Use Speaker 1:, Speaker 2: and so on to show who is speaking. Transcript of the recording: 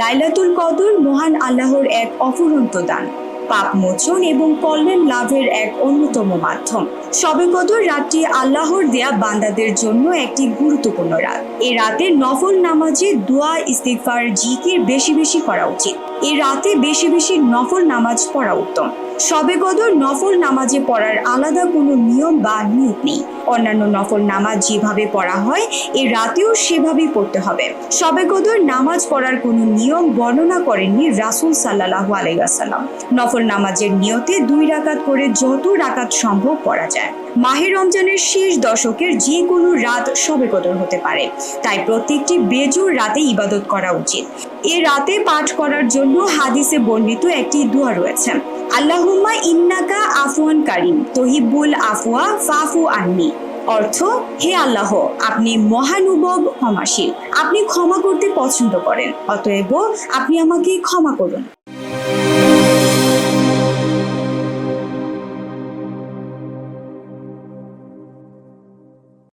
Speaker 1: লাইলাতুল কদর মহান আল্লাহর এক অফুরন্ত দান। পাপ মোচন এবং কল্যাণ লাভের এক অন্যতম মাধ্যম। সবে কদর রাতটি আল্লাহর দেয়া বান্দাদের জন্য একটি গুরুত্বপূর্ণ রাত। এই রাতে নফল নামাজে দোয়া, ইস্তিগফার, জিকির বেশি বেশি করা উচিত। এই রাতে বেশি বেশি নফল নামাজ পড়া উত্তম। সবে কদর নফল নামাজে পড়ার আলাদা কোনো নিয়ম বা নিয়ম নেই। অন্যান্য নফল নামাজ যেভাবে পড়া হয়, এ রাতেও সেভাবেই পড়তে হবে। সবে কদর নামাজ পড়ার কোনো নিয়ম বর্ণনা করেননি রাসূল সাল্লাহ আলাইসাল্লাম নফল নামাজের নিয়তে দুই রাকাত করে যত রাকাত সম্ভব পড়া যায়। মাহে রমজানের শেষ দশকের যে কোনো রাত সবে কদর হতে পারে। তাই প্রত্যেকটি বেজোর রাতে ইবাদত করা উচিত। এ রাতে পাঠ করার জন্য হাদিসে বর্ণিত একটি দোয়া রয়েছে। আল্লাহুম্মা ইন্নাকা আফওয়ান কারিম তহিবুল আফওয়া ফাফু আন্নি। অর্থ, হে আল্লাহ, আপনি মহানুভব, ক্ষমাশীল। আপনি ক্ষমা করতে পছন্দ করেন, অতএব আপনি আমাকে ক্ষমা করুন।